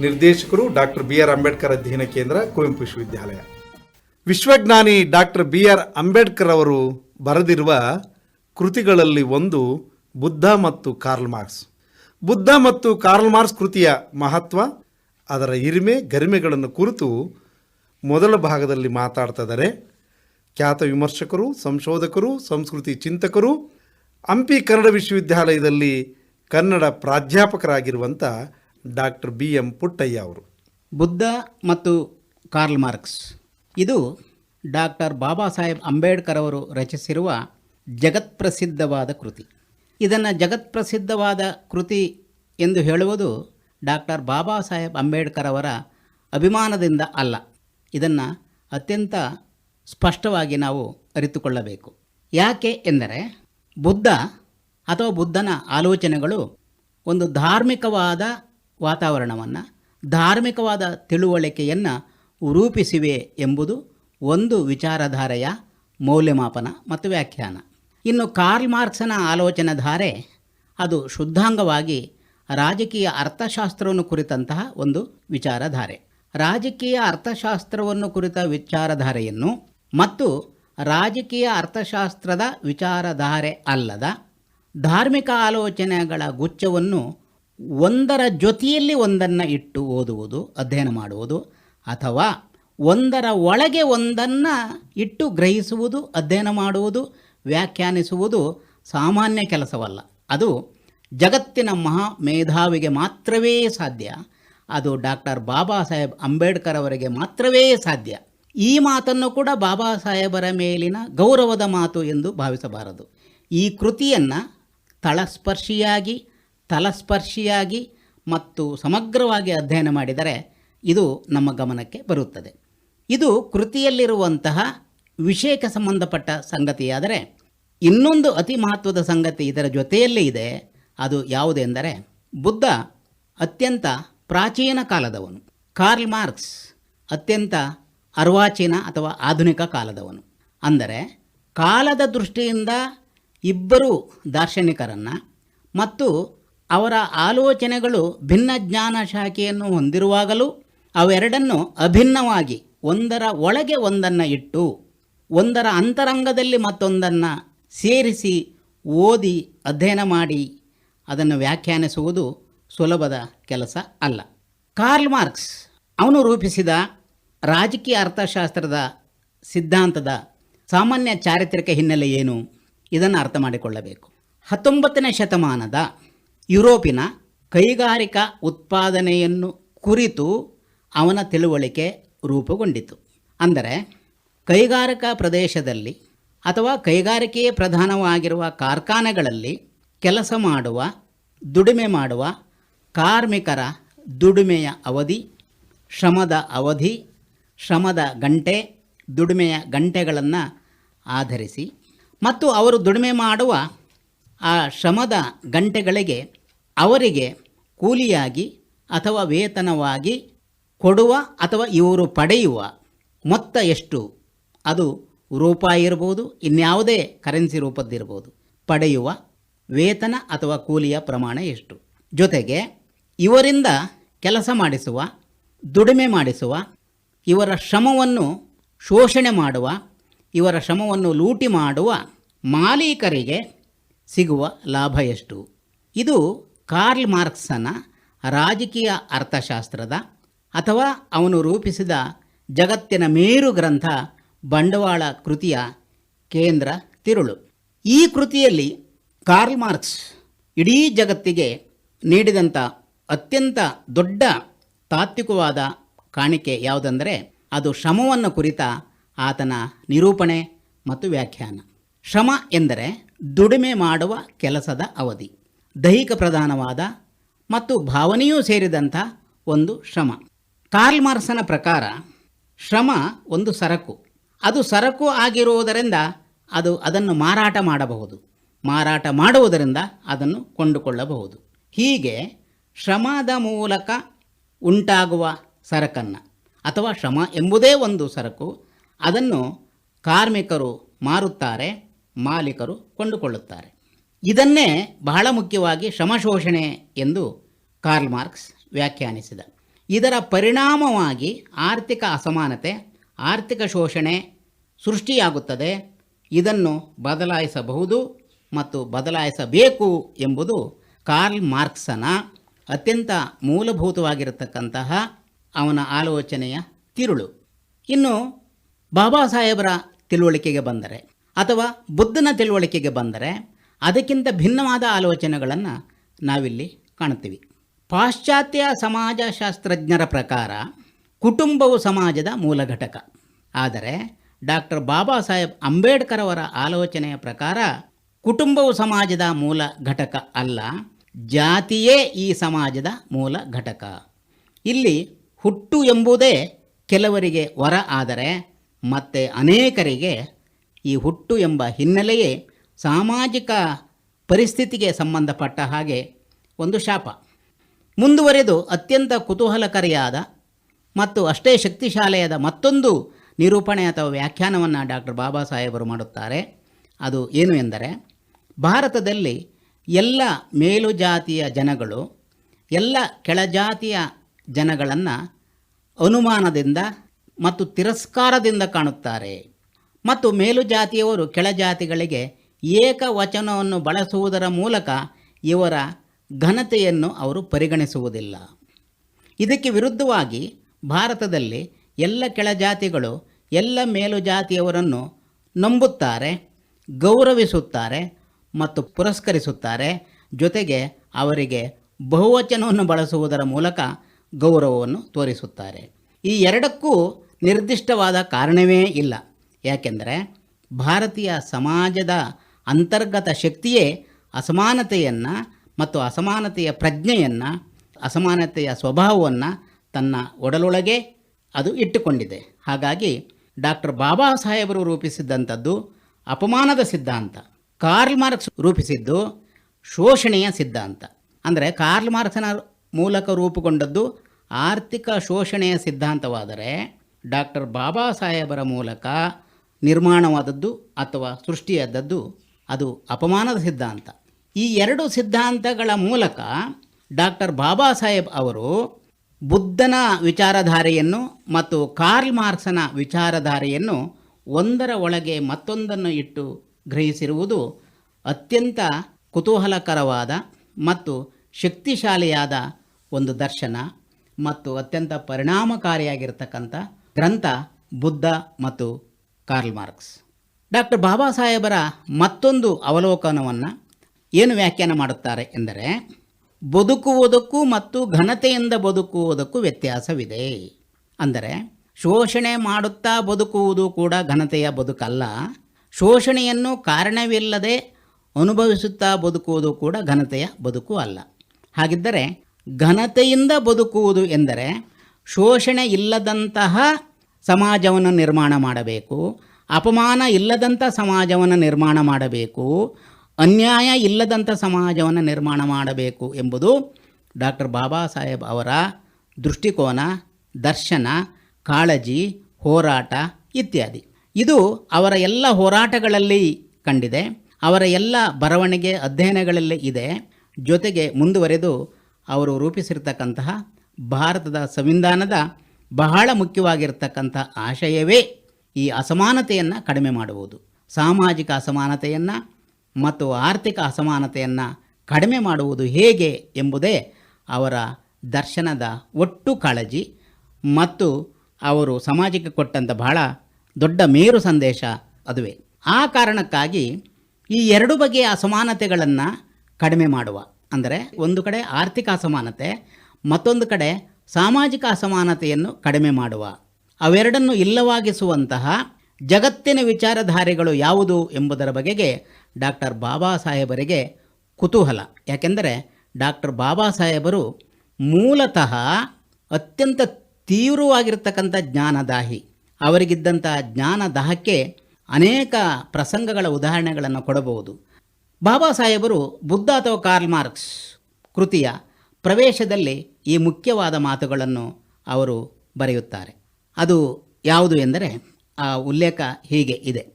ನಿರ್ದೇಶಕರು doctor B R Ambedkar ಅಧ್ಯಯನ ಕೇಂದ್ರ, ಕುವೆಂಪು ವಿಶ್ವವಿದ್ಯಾಲಯ. ವಿಶ್ವಜ್ಞಾನಿ ಡಾಕ್ಟರ್ ಬಿ ಆರ್ ಅಂಬೇಡ್ಕರ್ ಅವರು ಬರೆದಿರುವ ಕೃತಿಗಳಲ್ಲಿ ಒಂದು ಬುದ್ಧ ಮತ್ತು ಕಾರ್ಲ್ ಮಾರ್ಕ್ಸ್. ಬುದ್ಧ ಮತ್ತು ಕಾರ್ಲ್ ಮಾರ್ಕ್ಸ್ ಕೃತಿಯ ಮಹತ್ವ, ಅದರ ಹಿರಿಮೆ, ಗರಿಮೆಗಳನ್ನು ಕುರಿತು ಮೊದಲ ಭಾಗದಲ್ಲಿ ಮಾತಾಡ್ತಿದ್ದಾರೆ ಖ್ಯಾತ ವಿಮರ್ಶಕರು, ಸಂಶೋಧಕರು, ಸಂಸ್ಕೃತಿ ಚಿಂತಕರು, ಹಂಪಿ ಕನ್ನಡ ವಿಶ್ವವಿದ್ಯಾಲಯದಲ್ಲಿ ಕನ್ನಡ ಪ್ರಾಧ್ಯಾಪಕರಾಗಿರುವಂಥ ಡಾಕ್ಟರ್ ಬಿ ಎಂ ಪುಟ್ಟಯ್ಯ ಅವರು. ಬುದ್ಧ ಮತ್ತು ಕಾರ್ಲ್ ಮಾರ್ಕ್ಸ್. ಇದು ಡಾಕ್ಟರ್ ಬಾಬಾ ಸಾಹೇಬ್ ಅಂಬೇಡ್ಕರ್ ಅವರು ರಚಿಸಿರುವ ಜಗತ್ಪ್ರಸಿದ್ಧವಾದ ಕೃತಿ. ಇದನ್ನು ಜಗತ್ಪ್ರಸಿದ್ಧವಾದ ಕೃತಿ ಎಂದು ಹೇಳುವುದು ಡಾಕ್ಟರ್ ಬಾಬಾ ಸಾಹೇಬ್ ಅಂಬೇಡ್ಕರ್ ಅವರ ಅಭಿಮಾನದಿಂದ ಅಲ್ಲ. ಇದನ್ನು ಅತ್ಯಂತ ಸ್ಪಷ್ಟವಾಗಿ ನಾವು ಅರಿತುಕೊಳ್ಳಬೇಕು. ಯಾಕೆ ಎಂದರೆ ಬುದ್ಧ ಅಥವಾ ಬುದ್ಧನ ಆಲೋಚನೆಗಳು ಒಂದು ಧಾರ್ಮಿಕವಾದ ವಾತಾವರಣವನ್ನು ಧಾರ್ಮಿಕವಾದ ತಿಳುವಳಿಕೆಯನ್ನು ರೂಪಿಸಿವೆ ಎಂಬುದು ಒಂದು ವಿಚಾರಧಾರೆಯ ಮೌಲ್ಯಮಾಪನ ಮತ್ತು ವ್ಯಾಖ್ಯಾನ. ಇನ್ನು ಕಾರ್ಲ್ ಮಾರ್ಕ್ಸನ ಆಲೋಚನಾ ಧಾರೆ ಅದು ಶುದ್ಧಾಂಗವಾಗಿ ರಾಜಕೀಯ ಅರ್ಥಶಾಸ್ತ್ರವನ್ನು ಕುರಿತಂತಹ ಒಂದು ವಿಚಾರಧಾರೆ. ರಾಜಕೀಯ ಅರ್ಥಶಾಸ್ತ್ರವನ್ನು ಕುರಿತ ವಿಚಾರಧಾರೆಯನ್ನು ಮತ್ತು ರಾಜಕೀಯ ಅರ್ಥಶಾಸ್ತ್ರದ ವಿಚಾರಧಾರೆ ಅಲ್ಲದ ಧಾರ್ಮಿಕ ಆಲೋಚನೆಗಳ ಗುಚ್ಛವನ್ನು ಒಂದರ ಜೊತೆಯಲ್ಲಿ ಒಂದನ್ನು ಇಟ್ಟು ಓದುವುದು, ಅಧ್ಯಯನ ಮಾಡುವುದು, ಅಥವಾ ಒಂದರ ಒಳಗೆ ಒಂದನ್ನು ಇಟ್ಟು ಗ್ರಹಿಸುವುದು, ಅಧ್ಯಯನ ಮಾಡುವುದು, ವ್ಯಾಖ್ಯಾನಿಸುವುದು ಸಾಮಾನ್ಯ ಕೆಲಸವಲ್ಲ. ಅದು ಜಗತ್ತಿನ ಮಹಾ ಮೇಧಾವಿಗೆ ಮಾತ್ರವೇ ಸಾಧ್ಯ. ಅದು ಡಾಕ್ಟರ್ ಬಾಬಾ ಸಾಹೇಬ್ ಅಂಬೇಡ್ಕರ್ ಅವರಿಗೆ ಮಾತ್ರವೇ ಸಾಧ್ಯ. ಈ ಮಾತನ್ನು ಕೂಡ ಬಾಬಾ ಸಾಹೇಬರ ಮೇಲಿನ ಗೌರವದ ಮಾತು ಎಂದು ಭಾವಿಸಬಾರದು. ಈ ಕೃತಿಯನ್ನು ತಳಸ್ಪರ್ಶಿಯಾಗಿ ತಲಸ್ಪರ್ಶಿಯಾಗಿ ಮತ್ತು ಸಮಗ್ರವಾಗಿ ಅಧ್ಯಯನ ಮಾಡಿದರೆ ಇದು ನಮ್ಮ ಗಮನಕ್ಕೆ ಬರುತ್ತದೆ. ಇದು ಕೃತಿಯಲ್ಲಿರುವಂತಹ ವಿಷಯಕ್ಕೆ ಸಂಬಂಧಪಟ್ಟ ಸಂಗತಿಯಾದರೆ ಇನ್ನೊಂದು ಅತಿ ಮಹತ್ವದ ಸಂಗತಿ ಇದರ ಜೊತೆಯಲ್ಲೇ ಇದೆ. ಅದು ಯಾವುದೆಂದರೆ ಬುದ್ಧ ಅತ್ಯಂತ ಪ್ರಾಚೀನ ಕಾಲದವನು. ಕಾರ್ಲ್ ಮಾರ್ಕ್ಸ್ ಅತ್ಯಂತ ಅರ್ವಾಚೀನ ಅಥವಾ ಆಧುನಿಕ ಕಾಲದವನು. ಅಂದರೆ ಕಾಲದ ದೃಷ್ಟಿಯಿಂದ ಇಬ್ಬರು ದಾರ್ಶನಿಕರನ್ನು ಮತ್ತು ಅವರ ಆಲೋಚನೆಗಳು ಭಿನ್ನ ಜ್ಞಾನ ಶಾಖೆಯನ್ನು ಹೊಂದಿರುವಾಗಲೂ ಅವೆರಡನ್ನು ಅಭಿನ್ನವಾಗಿ ಒಂದರ ಒಳಗೆ ಒಂದನ್ನು ಇಟ್ಟು ಒಂದರ ಅಂತರಂಗದಲ್ಲಿ ಮತ್ತೊಂದನ್ನು ಸೇರಿಸಿ ಓದಿ ಅಧ್ಯಯನ ಮಾಡಿ ಅದನ್ನು ವ್ಯಾಖ್ಯಾನಿಸುವುದು ಸುಲಭದ ಕೆಲಸ ಅಲ್ಲ. ಕಾರ್ಲ್ ಮಾರ್ಕ್ಸ್ ಅವನು ರೂಪಿಸಿದ ರಾಜಕೀಯ ಅರ್ಥಶಾಸ್ತ್ರದ ಸಿದ್ಧಾಂತದ ಸಾಮಾನ್ಯ ಚಾರಿತ್ರಿಕ ಹಿನ್ನೆಲೆ ಏನು ಇದನ್ನು ಅರ್ಥ ಮಾಡಿಕೊಳ್ಳಬೇಕು. ಹತ್ತೊಂಬತ್ತನೇ ಶತಮಾನದ ಯುರೋಪಿನ ಕೈಗಾರಿಕಾ ಉತ್ಪಾದನೆಯನ್ನು ಕುರಿತು ಅವನ ತಿಳುವಳಿಕೆ ರೂಪುಗೊಂಡಿತು. ಅಂದರೆ ಕೈಗಾರಿಕಾ ಪ್ರದೇಶದಲ್ಲಿ ಅಥವಾ ಕೈಗಾರಿಕೆಯೇ ಪ್ರಧಾನವಾಗಿರುವ ಕಾರ್ಖಾನೆಗಳಲ್ಲಿ ಕೆಲಸ ಮಾಡುವ, ದುಡಿಮೆ ಮಾಡುವ ಕಾರ್ಮಿಕರ ದುಡಿಮೆಯ ಅವಧಿ, ಶ್ರಮದ ಅವಧಿ, ಶ್ರಮದ ಗಂಟೆ, ದುಡಿಮೆಯ ಗಂಟೆಗಳನ್ನು ಆಧರಿಸಿ ಮತ್ತು ಅವರು ದುಡಿಮೆ ಮಾಡುವ ಆ ಶ್ರಮದ ಗಂಟೆಗಳಿಗೆ ಅವರಿಗೆ ಕೂಲಿಯಾಗಿ ಅಥವಾ ವೇತನವಾಗಿ ಕೊಡುವ ಅಥವಾ ಇವರು ಪಡೆಯುವ ಮೊತ್ತ ಎಷ್ಟು? ಅದು ರೂಪಾಯಿ ಇರ್ಬೋದು, ಇನ್ಯಾವುದೇ ಕರೆನ್ಸಿ ರೂಪದ್ದಿರ್ಬೋದು. ಪಡೆಯುವ ವೇತನ ಅಥವಾ ಕೂಲಿಯ ಪ್ರಮಾಣ ಎಷ್ಟು? ಜೊತೆಗೆ ಇವರಿಂದ ಕೆಲಸ ಮಾಡಿಸುವ, ದುಡಿಮೆ ಮಾಡಿಸುವ, ಇವರ ಶ್ರಮವನ್ನು ಶೋಷಣೆ ಮಾಡುವ, ಇವರ ಶ್ರಮವನ್ನು ಲೂಟಿ ಮಾಡುವ ಮಾಲೀಕರಿಗೆ ಸಿಗುವ ಲಾಭ ಎಷ್ಟು? ಇದು ಕಾರ್ಲ್ ಮಾರ್ಕ್ಸನ ರಾಜಕೀಯ ಅರ್ಥಶಾಸ್ತ್ರದ ಅಥವಾ ಅವನು ರೂಪಿಸಿದ ಜಗತ್ತಿನ ಮೇರು ಗ್ರಂಥ ಬಂಡವಾಳ ಕೃತಿಯ ಕೇಂದ್ರ ತಿರುಳು. ಈ ಕೃತಿಯಲ್ಲಿ ಕಾರ್ಲ್ ಮಾರ್ಕ್ಸ್ ಇಡೀ ಜಗತ್ತಿಗೆ ನೀಡಿದಂಥ ಅತ್ಯಂತ ದೊಡ್ಡ ತಾತ್ವಿಕವಾದ ಕಾಣಿಕೆ ಯಾವುದೆಂದರೆ ಅದು ಶ್ರಮವನ್ನು ಕುರಿತ ಆತನ ನಿರೂಪಣೆ ಮತ್ತು ವ್ಯಾಖ್ಯಾನ. ಶ್ರಮ ಎಂದರೆ ದುಡಿಮೆ ಮಾಡುವ ಕೆಲಸದ ಅವಧಿ, ದೈಹಿಕ ಪ್ರಧಾನವಾದ ಮತ್ತು ಭಾವನೆಯೂ ಸೇರಿದಂಥ ಒಂದು ಶ್ರಮ. ಕಾರ್ಲ್ ಮಾರ್ಸನ ಪ್ರಕಾರ, ಶ್ರಮ ಒಂದು ಸರಕು. ಅದು ಸರಕು ಆಗಿರುವುದರಿಂದ ಅದು ಅದನ್ನು ಮಾರಾಟ ಮಾಡಬಹುದು. ಮಾರಾಟ ಮಾಡುವುದರಿಂದ ಅದನ್ನು ಕೊಂಡುಕೊಳ್ಳಬಹುದು. ಹೀಗೆ ಶ್ರಮದ ಮೂಲಕ ಉಂಟಾಗುವ ಸರಕನ್ನು ಅಥವಾ ಶ್ರಮ ಎಂಬುದೇ ಒಂದು ಸರಕು, ಅದನ್ನು ಕಾರ್ಮಿಕರು ಮಾರುತ್ತಾರೆ. ಮಾಲೀಕರು ಕೊಂಡುಕೊಳ್ಳುತ್ತಾರೆ. ಇದನ್ನೇ ಬಹಳ ಮುಖ್ಯವಾಗಿ ಶ್ರಮ ಶೋಷಣೆ ಎಂದು ಕಾರ್ಲ್ ಮಾರ್ಕ್ಸ್ ವ್ಯಾಖ್ಯಾನಿಸಿದ. ಇದರ ಪರಿಣಾಮವಾಗಿ ಆರ್ಥಿಕ ಅಸಮಾನತೆ, ಆರ್ಥಿಕ ಶೋಷಣೆ ಸೃಷ್ಟಿಯಾಗುತ್ತದೆ. ಇದನ್ನು ಬದಲಾಯಿಸಬಹುದು ಮತ್ತು ಬದಲಾಯಿಸಬೇಕು ಎಂಬುದು ಕಾರ್ಲ್ ಮಾರ್ಕ್ಸನ ಅತ್ಯಂತ ಮೂಲಭೂತವಾಗಿರತಕ್ಕಂತಹ ಅವನ ಆಲೋಚನೆಯ ತಿರುಳು. ಇನ್ನು ಬಾಬಾ ಸಾಹೇಬರ ತಿಳುವಳಿಕೆಗೆ ಬಂದರೆ ಅಥವಾ ಬುದ್ಧನ ತಿಳುವಳಿಕೆಗೆ ಬಂದರೆ ಅದಕ್ಕಿಂತ ಭಿನ್ನವಾದ ಆಲೋಚನೆಗಳನ್ನು ನಾವಿಲ್ಲಿ ಕಾಣ್ತೀವಿ ಪಾಶ್ಚಾತ್ಯ ಸಮಾಜಶಾಸ್ತ್ರಜ್ಞರ ಪ್ರಕಾರ ಕುಟುಂಬವು ಸಮಾಜದ ಮೂಲ ಘಟಕ. ಆದರೆ ಡಾಕ್ಟರ್ ಬಾಬಾ ಸಾಹೇಬ್ ಅಂಬೇಡ್ಕರ್ ಅವರ ಆಲೋಚನೆಯ ಪ್ರಕಾರ ಕುಟುಂಬವು ಸಮಾಜದ ಮೂಲ ಘಟಕ ಅಲ್ಲ, ಜಾತಿಯೇ ಈ ಸಮಾಜದ ಮೂಲ ಘಟಕ. ಇಲ್ಲಿ ಹುಟ್ಟು ಎಂಬುದೇ ಕೆಲವರಿಗೆ ವರ ಆದರೆ ಮತ್ತೆ ಅನೇಕರಿಗೆ ಈ ಹುಟ್ಟು ಎಂಬ ಹಿನ್ನೆಲೆಯೇ ಸಾಮಾಜಿಕ ಪರಿಸ್ಥಿತಿಗೆ ಸಂಬಂಧಪಟ್ಟ ಹಾಗೆ ಒಂದು ಶಾಪ. ಮುಂದುವರೆದು ಅತ್ಯಂತ ಕುತೂಹಲಕಾರಿಯಾದ ಮತ್ತು ಅಷ್ಟೇ ಶಕ್ತಿಶಾಲಿಯಾದ ಮತ್ತೊಂದು ನಿರೂಪಣೆ ಅಥವಾ ವ್ಯಾಖ್ಯಾನವನ್ನು ಡಾಕ್ಟರ್ ಬಾಬಾ ಸಾಹೇಬರು ಮಾಡುತ್ತಾರೆ. ಅದು ಏನು ಎಂದರೆ, ಭಾರತದಲ್ಲಿ ಎಲ್ಲ ಮೇಲುಜಾತಿಯ ಜನಗಳು, ಎಲ್ಲ ಕೆಳಜಾತಿಯ ಜನಗಳನ್ನು ಅನುಮಾನದಿಂದ ಮತ್ತು ತಿರಸ್ಕಾರದಿಂದ ಕಾಣುತ್ತಾರೆ. ಮತ್ತು ಮೇಲುಜಾತಿಯವರು ಕೆಳಜಾತಿಗಳಿಗೆ ಏಕವಚನವನ್ನು ಬಳಸುವುದರ ಮೂಲಕ ಇವರ ಘನತೆಯನ್ನು ಅವರು ಪರಿಗಣಿಸುವುದಿಲ್ಲ. ಇದಕ್ಕೆ ವಿರುದ್ಧವಾಗಿ ಭಾರತದಲ್ಲಿ ಎಲ್ಲ ಕೆಳಜಾತಿಗಳು, ಎಲ್ಲ ಮೇಲುಜಾತಿಯವರನ್ನು ನಂಬುತ್ತಾರೆ, ಗೌರವಿಸುತ್ತಾರೆ ಮತ್ತು ಪುರಸ್ಕರಿಸುತ್ತಾರೆ. ಜೊತೆಗೆ ಅವರಿಗೆ ಬಹುವಚನವನ್ನು ಬಳಸುವುದರ ಮೂಲಕ ಗೌರವವನ್ನು ತೋರಿಸುತ್ತಾರೆ. ಈ ಎರಡಕ್ಕೂ ನಿರ್ದಿಷ್ಟವಾದ ಕಾರಣವೇ ಇಲ್ಲ. ಯಾಕೆಂದರೆ ಭಾರತೀಯ ಸಮಾಜದ ಅಂತರ್ಗತ ಶಕ್ತಿಯೇ ಅಸಮಾನತೆಯನ್ನು ಮತ್ತು ಅಸಮಾನತೆಯ ಪ್ರಜ್ಞೆಯನ್ನು, ಅಸಮಾನತೆಯ ಸ್ವಭಾವವನ್ನು ತನ್ನ ಒಡಲೊಳಗೆ ಅದು ಇಟ್ಟುಕೊಂಡಿದೆ. ಹಾಗಾಗಿ ಡಾಕ್ಟರ್ ಬಾಬಾ ಸಾಹೇಬರು ರೂಪಿಸಿದ್ದಂಥದ್ದು ಅಪಮಾನದ ಸಿದ್ಧಾಂತ. ಕಾರ್ಲ್ ಮಾರ್ಕ್ಸ್ ರೂಪಿಸಿದ್ದು ಶೋಷಣೆಯ ಸಿದ್ಧಾಂತ. ಅಂದರೆ ಕಾರ್ಲ್ ಮಾರ್ಕ್ಸನ ಮೂಲಕ ರೂಪುಗೊಂಡದ್ದು ಆರ್ಥಿಕ ಶೋಷಣೆಯ ಸಿದ್ಧಾಂತವಾದರೆ ಡಾಕ್ಟರ್ ಬಾಬಾ ಸಾಹೇಬರ ಮೂಲಕ ನಿರ್ಮಾಣವಾದದ್ದು ಅಥವಾ ಸೃಷ್ಟಿಯಾದದ್ದು ಅದು ಅಪಮಾನದ ಸಿದ್ಧಾಂತ. ಈ ಎರಡು ಸಿದ್ಧಾಂತಗಳ ಮೂಲಕ ಡಾಕ್ಟರ್ ಬಾಬಾ ಸಾಹೇಬ್ ಅವರು ಬುದ್ಧನ ವಿಚಾರಧಾರೆಯನ್ನು ಮತ್ತು ಕಾರ್ಲ್ ಮಾರ್ಕ್ಸನ ವಿಚಾರಧಾರೆಯನ್ನು ಒಂದರ ಒಳಗೆ ಮತ್ತೊಂದನ್ನು ಇಟ್ಟು ಗ್ರಹಿಸಿರುವುದು ಅತ್ಯಂತ ಕುತೂಹಲಕರವಾದ ಮತ್ತು ಶಕ್ತಿಶಾಲಿಯಾದ ಒಂದು ದರ್ಶನ ಮತ್ತು ಅತ್ಯಂತ ಪರಿಣಾಮಕಾರಿಯಾಗಿರ್ತಕ್ಕಂಥ ಗ್ರಂಥ ಬುದ್ಧ ಮತ್ತು ಕಾರ್ಲ್ ಮಾರ್ಕ್ಸ್. ಡಾಕ್ಟರ್ ಬಾಬಾ ಸಾಹೇಬರ ಮತ್ತೊಂದು ಅವಲೋಕನವನ್ನು ಏನು ವ್ಯಾಖ್ಯಾನ ಮಾಡುತ್ತಾರೆ ಎಂದರೆ, ಬದುಕುವುದಕ್ಕೂ ಮತ್ತು ಘನತೆಯಿಂದ ಬದುಕುವುದಕ್ಕೂ ವ್ಯತ್ಯಾಸವಿದೆ. ಅಂದರೆ, ಶೋಷಣೆ ಮಾಡುತ್ತಾ ಬದುಕುವುದು ಕೂಡ ಘನತೆಯ ಬದುಕಲ್ಲ. ಶೋಷಣೆಯನ್ನು ಕಾರಣವಿಲ್ಲದೆ ಅನುಭವಿಸುತ್ತಾ ಬದುಕುವುದು ಕೂಡ ಘನತೆಯ ಬದುಕು ಅಲ್ಲ. ಹಾಗಿದ್ದರೆ, ಘನತೆಯಿಂದ ಬದುಕುವುದು ಎಂದರೆ, ಶೋಷಣೆ ಇಲ್ಲದಂತಹ ಸಮಾಜವನ್ನು ನಿರ್ಮಾಣ ಮಾಡಬೇಕು. ಅಪಮಾನ ಇಲ್ಲದಂಥ ಸಮಾಜವನ್ನು ನಿರ್ಮಾಣ ಮಾಡಬೇಕು. ಅನ್ಯಾಯ ಇಲ್ಲದಂಥ ಸಮಾಜವನ್ನು ನಿರ್ಮಾಣ ಮಾಡಬೇಕು ಎಂಬುದು ಡಾಕ್ಟರ್ ಬಾಬಾ ಸಾಹೇಬ್ ಅವರ ದೃಷ್ಟಿಕೋನ, ದರ್ಶನ, ಕಾಳಜಿ, ಹೋರಾಟ ಇತ್ಯಾದಿ. ಇದು ಅವರ ಎಲ್ಲ ಹೋರಾಟಗಳಲ್ಲಿ ಕಂಡಿದೆ. ಅವರ ಎಲ್ಲ ಬರವಣಿಗೆ ಅಧ್ಯಯನಗಳಲ್ಲಿ ಇದೆ. ಜೊತೆಗೆ ಮುಂದುವರೆದು ಅವರು ರೂಪಿಸಿರ್ತಕ್ಕಂತಹ ಭಾರತದ ಸಂವಿಧಾನದ ಬಹಳ ಮುಖ್ಯವಾಗಿರ್ತಕ್ಕಂಥ ಆಶಯವೇ ಈ ಅಸಮಾನತೆಯನ್ನು ಕಡಿಮೆ ಮಾಡುವುದು. ಸಾಮಾಜಿಕ ಅಸಮಾನತೆಯನ್ನು ಮತ್ತು ಆರ್ಥಿಕ ಅಸಮಾನತೆಯನ್ನು ಕಡಿಮೆ ಮಾಡುವುದು ಹೇಗೆ ಎಂಬುದೇ ಅವರ ದರ್ಶನದ ಒಟ್ಟು ಕಾಳಜಿ ಮತ್ತು ಅವರು ಸಮಾಜಕ್ಕೆ ಕೊಟ್ಟಂಥ ಬಹಳ ದೊಡ್ಡ ಮೇರು ಸಂದೇಶ ಅದುವೇ. ಆ ಕಾರಣಕ್ಕಾಗಿ ಈ ಎರಡು ಬಗೆಯ ಅಸಮಾನತೆಗಳನ್ನು ಕಡಿಮೆ ಮಾಡುವ. ಅಂದರೆ ಒಂದು ಕಡೆ ಆರ್ಥಿಕ ಅಸಮಾನತೆ, ಮತ್ತೊಂದು ಕಡೆ ಸಾಮಾಜಿಕ ಅಸಮಾನತೆಯನ್ನು ಕಡಿಮೆ ಮಾಡುವ. ಅವೆರಡನ್ನು ಇಲ್ಲವಾಗಿಸುವಂತಹ ಜಗತ್ತಿನ ವಿಚಾರಧಾರೆಗಳು ಯಾವುದು ಎಂಬುದರ ಬಗೆಗೆ ಡಾಕ್ಟರ್ ಬಾಬಾ ಸಾಹೇಬರಿಗೆ ಕುತೂಹಲ. ಯಾಕೆಂದರೆ ಡಾಕ್ಟರ್ ಬಾಬಾ ಸಾಹೇಬರು ಮೂಲತಃ ಅತ್ಯಂತ ತೀವ್ರವಾಗಿರ್ತಕ್ಕಂಥ ಜ್ಞಾನದಾಹಿ. ಅವರಿಗಿದ್ದಂಥ ಜ್ಞಾನದಾಹಕ್ಕೆ ಅನೇಕ ಪ್ರಸಂಗಗಳ ಉದಾಹರಣೆಗಳನ್ನು ಕೊಡಬಹುದು. ಬಾಬಾ ಸಾಹೇಬರು ಬುದ್ಧ ಅಥವಾ ಕಾರ್ಲ್ ಮಾರ್ಕ್ಸ್ ಕೃತಿಯ ಪ್ರವೇಶದಲ್ಲಿ ಈ ಮುಖ್ಯವಾದ ಮಾತುಗಳನ್ನು ಅವರು ಬರೆಯುತ್ತಾರೆ. ಅದು ಯಾವುದು ಎಂದರೆ ಆ ಉಲ್ಲೇಖ ಹೀಗೆ ಇದೆ.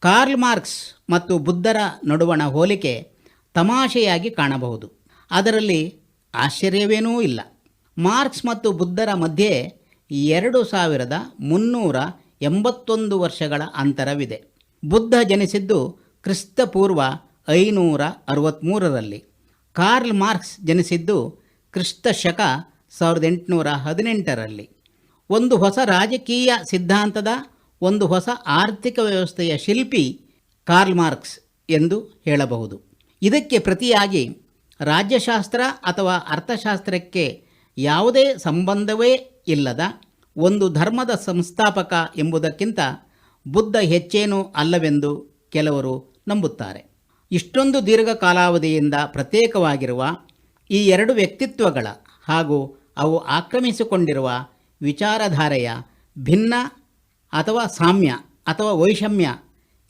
ಕಾರ್ಲ್ ಮಾರ್ಕ್ಸ್ ಮತ್ತು ಬುದ್ಧರ ನಡುವಣ ಹೋಲಿಕೆ ತಮಾಷೆಯಾಗಿ ಕಾಣಬಹುದು. ಅದರಲ್ಲಿ ಆಶ್ಚರ್ಯವೇನೂ ಇಲ್ಲ. ಮಾರ್ಕ್ಸ್ ಮತ್ತು ಬುದ್ಧರ ಮಧ್ಯೆ ಎರಡು ಸಾವಿರದ ಮುನ್ನೂರ ಎಂಬತ್ತೊಂದು ವರ್ಷಗಳ ಅಂತರವಿದೆ. ಬುದ್ಧ ಜನಿಸಿದ್ದು ಕ್ರಿಸ್ತಪೂರ್ವ ಐನೂರ ಅರವತ್ತ್ಮೂರರಲ್ಲಿ ಕಾರ್ಲ್ ಮಾರ್ಕ್ಸ್ ಜನಿಸಿದ್ದು ಕ್ರಿಸ್ತ ಶಕ ಸಾವಿರದ ಎಂಟುನೂರ ಹದಿನೆಂಟರಲ್ಲಿ. ಒಂದು ಹೊಸ ರಾಜಕೀಯ ಸಿದ್ಧಾಂತದ, ಒಂದು ಹೊಸ ಆರ್ಥಿಕ ವ್ಯವಸ್ಥೆಯ ಶಿಲ್ಪಿ ಕಾರ್ಲ್ ಮಾರ್ಕ್ಸ್ ಎಂದು ಹೇಳಬಹುದು. ಇದಕ್ಕೆ ಪ್ರತಿಯಾಗಿ ರಾಜ್ಯಶಾಸ್ತ್ರ ಅಥವಾ ಅರ್ಥಶಾಸ್ತ್ರಕ್ಕೆ ಯಾವುದೇ ಸಂಬಂಧವೇ ಇಲ್ಲದ ಒಂದು ಧರ್ಮದ ಸಂಸ್ಥಾಪಕ ಎಂಬುದಕ್ಕಿಂತ ಬುದ್ಧ ಹೆಚ್ಚೇನೂ ಅಲ್ಲವೆಂದು ಕೆಲವರು ನಂಬುತ್ತಾರೆ. ಇಷ್ಟೊಂದು ದೀರ್ಘ ಕಾಲಾವಧಿಯಿಂದ ಪ್ರತ್ಯೇಕವಾಗಿರುವ ಈ ಎರಡು ವ್ಯಕ್ತಿತ್ವಗಳ ಹಾಗೂ ಅವು ಆಕ್ರಮಿಸಿಕೊಂಡಿರುವ ವಿಚಾರಧಾರೆಯ ಭಿನ್ನ ಅಥವಾ ಸಾಮ್ಯ ಅಥವಾ ವೈಷಮ್ಯ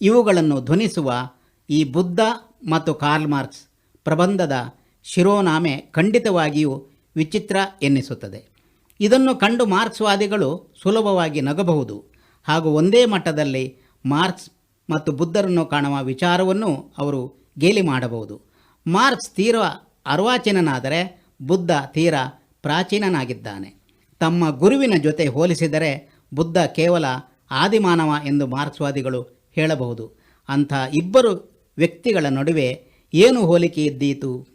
ಇವುಗಳನ್ನು ಧ್ವನಿಸುವ ಈ ಬುದ್ಧ ಮತ್ತು ಕಾರ್ಲ್ ಮಾರ್ಕ್ಸ್ ಪ್ರಬಂಧದ ಶಿರೋನಾಮೆ ಖಂಡಿತವಾಗಿಯೂ ವಿಚಿತ್ರ ಎನ್ನಿಸುತ್ತದೆ. ಇದನ್ನು ಕಂಡು ಮಾರ್ಕ್ಸ್ವಾದಿಗಳು ಸುಲಭವಾಗಿ ನಗಬಹುದು ಹಾಗೂ ಒಂದೇ ಮಟ್ಟದಲ್ಲಿ ಮಾರ್ಕ್ಸ್ ಮತ್ತು ಬುದ್ಧರನ್ನು ಕಾಣುವ ವಿಚಾರವನ್ನು ಅವರು ಗೇಲಿ ಮಾಡಬಹುದು. ಮಾರ್ಕ್ಸ್ ತೀರ ಅರ್ವಾಚೀನನಾದರೆ ಬುದ್ಧ ತೀರ ಪ್ರಾಚೀನನಾಗಿದ್ದಾನೆ. ತಮ್ಮ ಗುರುವಿನ ಜೊತೆ ಹೋಲಿಸಿದರೆ ಬುದ್ಧ ಕೇವಲ ಆದಿಮಾನವ ಎಂದು ಮಾರ್ಕ್ಸ್ವಾದಿಗಳು ಹೇಳಬಹುದು. ಅಂಥ ಇಬ್ಬರು ವ್ಯಕ್ತಿಗಳ ನಡುವೆ ಏನು ಹೋಲಿಕೆ ಇದ್ದೀತು?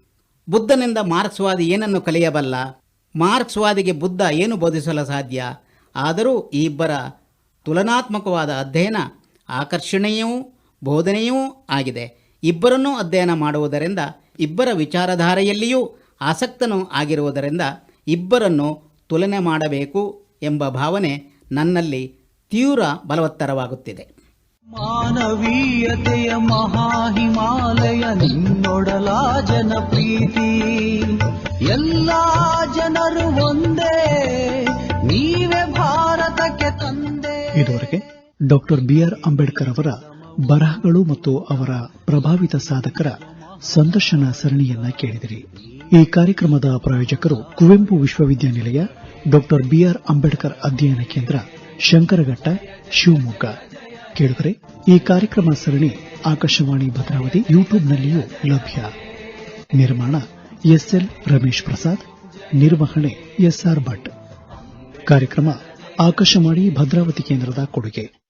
ಬುದ್ಧನಿಂದ ಮಾರ್ಕ್ಸ್ವಾದಿ ಏನನ್ನು ಕಲಿಯಬಲ್ಲ? ಮಾರ್ಕ್ಸ್ವಾದಿಗೆ ಬುದ್ಧ ಏನು ಬೋಧಿಸಲು ಸಾಧ್ಯ? ಆದರೂ ಈ ಇಬ್ಬರ ತುಲನಾತ್ಮಕವಾದ ಅಧ್ಯಯನ ಆಕರ್ಷಣೀಯವೂ ಬೋಧನೆಯೂ ಆಗಿದೆ. ಇಬ್ಬರನ್ನೂ ಅಧ್ಯಯನ ಮಾಡುವುದರಿಂದ ಇಬ್ಬರ ವಿಚಾರಧಾರೆಯಲ್ಲಿಯೂ ಆಸಕ್ತನೂ ಆಗಿರುವುದರಿಂದ ಇಬ್ಬರನ್ನು ತುಲನೆ ಮಾಡಬೇಕು ಎಂಬ ಭಾವನೆ ನನ್ನಲ್ಲಿ ತೀವ್ರ ಬಲವತ್ತರವಾಗುತ್ತಿದೆ. ಮಾನವೀಯತೆಯ ಮಹಾಹಿಮಾಲಯ ನಿನ್ನೊಡಲ ಜನಪ್ರೀತಿ. ಎಲ್ಲ ಜನರು ಒಂದೇ ನೀವೇ ಭಾರತಕ್ಕೆ ತಂದೆ. ಇದುವರೆಗೆ ಡಾಕ್ಟರ್ ಬಿಆರ್ ಅಂಬೇಡ್ಕರ್ ಅವರ ಬರಹಗಳು ಮತ್ತು ಅವರ ಪ್ರಭಾವಿತ ಸಾಧಕರ ಸಂದರ್ಶನ ಸರಣಿಯನ್ನ ಕೇಳಿದಿರಿ. ಈ ಕಾರ್ಯಕ್ರಮದ ಪ್ರಾಯೋಜಕರು ಕುವೆಂಪು ವಿಶ್ವವಿದ್ಯಾನಿಲಯ, ಡಾಕ್ಟರ್ ಬಿಆರ್ ಅಂಬೇಡ್ಕರ್ ಅಧ್ಯಯನ ಕೇಂದ್ರ, ಶಂಕರಘಟ್ಟ, ಶಿವಮೊಗ್ಗ. ಕೇಳಿದರೆ ಈ ಕಾರ್ಯಕ್ರಮ ಸರಣಿ ಆಕಾಶವಾಣಿ ಭದ್ರಾವತಿ ಯೂಟ್ಯೂಬ್ನಲ್ಲಿಯೂ ಲಭ್ಯ. ನಿರ್ಮಾಣ ಎಸ್ಎಲ್ ರಮೇಶ್ ಪ್ರಸಾದ್, ನಿರ್ವಹಣೆ ಎಸ್ಆರ್ ಭಟ್. ಕಾರ್ಯಕ್ರಮ ಆಕಾಶವಾಣಿ ಭದ್ರಾವತಿ ಕೇಂದ್ರದ ಕೊಡುಗೆ.